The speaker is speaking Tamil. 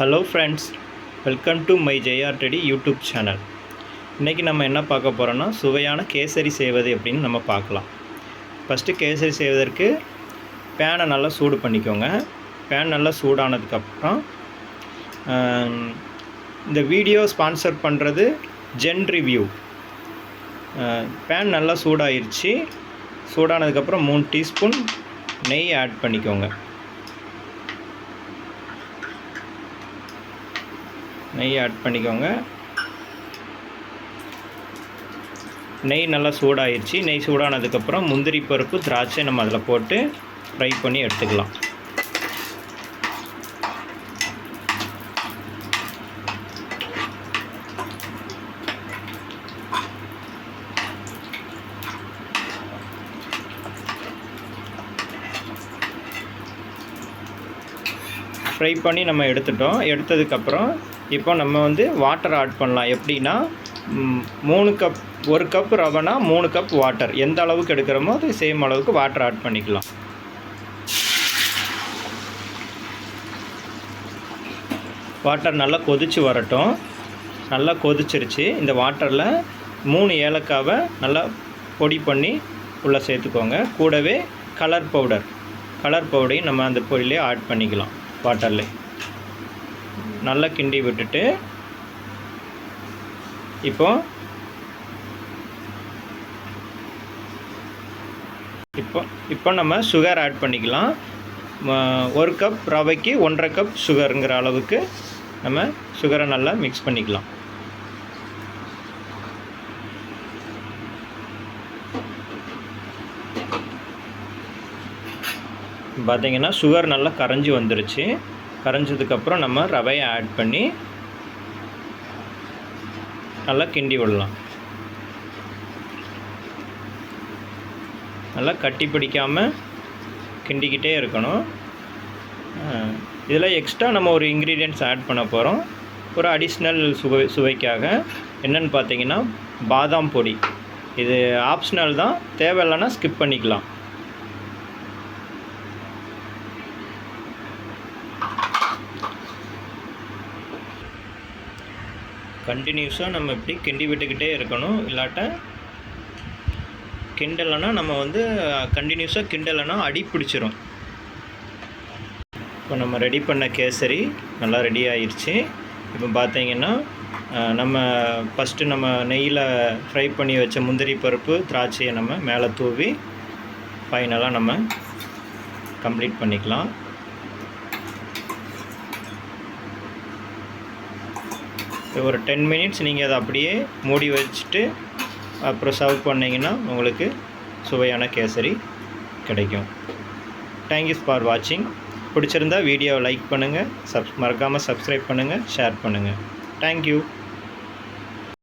Hello friends welcome to my Jeyar teddy YouTube channel இன்றைக்கி நம்ம என்ன பார்க்க போகிறோன்னா சுவையான கேசரி செய்வது எப்படின்னு நம்ம பார்க்கலாம். ஃபஸ்ட்டு கேசரி செய்வதற்கு பேனை நல்லா சூடு பண்ணிக்கோங்க. பேன் நல்லா சூடானதுக்கப்புறம் இந்த வீடியோ ஸ்பான்சர் பண்ணுறது ஜென் ரிவ்யூ பேன் நல்லா சூடாயிருச்சு. சூடானதுக்கப்புறம் மூணு டீஸ்பூன் நெய் ஆட் பண்ணிக்கோங்க. நெய் ஆட் பண்ணிக்கோங்க. நெய் நல்லா சூடாயிருச்சு. நெய் சூடானதுக்கப்புறம் முந்திரி பருப்பு திராட்சை நம்ம அதில் போட்டு ஃப்ரை பண்ணி எடுத்துக்கலாம். ஃப்ரை பண்ணி நம்ம எடுத்துட்டோம். எடுத்ததுக்கப்புறம் இப்போ நம்ம வந்து வாட்டர் ஆட் பண்ணலாம். எப்படின்னா மூணு கப் ஒரு கப் ரவைனா மூணு கப் வாட்டர் எந்த அளவுக்கு எடுக்கிறோமோ அது சேம் அளவுக்கு வாட்டர் ஆட் பண்ணிக்கலாம். வாட்டர் நல்லா கொதிச்சு வரட்டும். நல்லா கொதிச்சிருச்சு. இந்த வாட்டரில் மூணு ஏலக்காவை நல்லா பொடி பண்ணி உள்ளே சேர்த்துக்கோங்க. கூடவே கலர் பவுடர் கலர் பவுடரையும் நம்ம அந்த பொடியிலே ஆட் பண்ணிக்கலாம் வாட்டர்லேயே நல்லா கிண்டி விட்டுட்டு இப்போ இப்போ இப்போ நம்ம சுகர் ஆட் பண்ணிக்கலாம். ஒரு கப் ரவைக்கு ஒன்றரை கப் சுகருங்கிற அளவுக்கு நம்ம சுகரை நல்லா மிக்ஸ் பண்ணிக்கலாம். பார்த்தீங்கன்னா சுகர் நல்லா கரைஞ்சி வந்துருச்சு. கரைஞ்சதுக்கப்புறம் நம்ம ரவையை ஆட் பண்ணி நல்லா கிண்டி விடலாம். நல்லா கட்டி பிடிக்காமல் கிண்டிக்கிட்டே இருக்கணும். இதில் எக்ஸ்ட்ரா நம்ம ஒரு இன்க்ரீடியன்ட்ஸ் ஆட் பண்ண போகிறோம் ஒரு அடிஷ்னல் சுவை சுவைக்காக. என்னென்னு பார்த்தீங்கன்னா பாதாம் பொடி. இது ஆப்ஷனல் தான். தேவையில்லைன்னா ஸ்கிப் பண்ணிக்கலாம். கண்டினியூஸாக நம்ம இப்படி கிண்டி விட்டுக்கிட்டே இருக்கணும். இல்லாட்ட கிண்டலைனா நம்ம வந்து கண்டினியூஸாக கிண்டலைனா அடி பிடிச்சிரும். இப்போ நம்ம ரெடி பண்ண கேசரி நல்லா ரெடி ஆயிடுச்சு இப்போ பார்த்தீங்கன்னா நம்ம ஃபஸ்ட்டு நம்ம நெய்யில் ஃப்ரை பண்ணி வச்ச முந்திரி பருப்பு திராட்சையை நம்ம மேலே தூவி ஃபைனலாக நம்ம கம்ப்ளீட் பண்ணிக்கலாம். ஒரு டென் மினிட்ஸ் நீங்கள் அதை அப்படியே மூடி வச்சுட்டு அப்புறம் சர்வ் பண்ணிங்கன்னா உங்களுக்கு சுவையான கேசரி கிடைக்கும். தேங்க்யூ ஃபார் வாட்சிங் பிடிச்சிருந்தா வீடியோவை லைக் பண்ணுங்கள் சப் மறக்காமல் சப்ஸ்கிரைப் பண்ணுங்கள் ஷேர் பண்ணுங்கள் தேங்க்யூ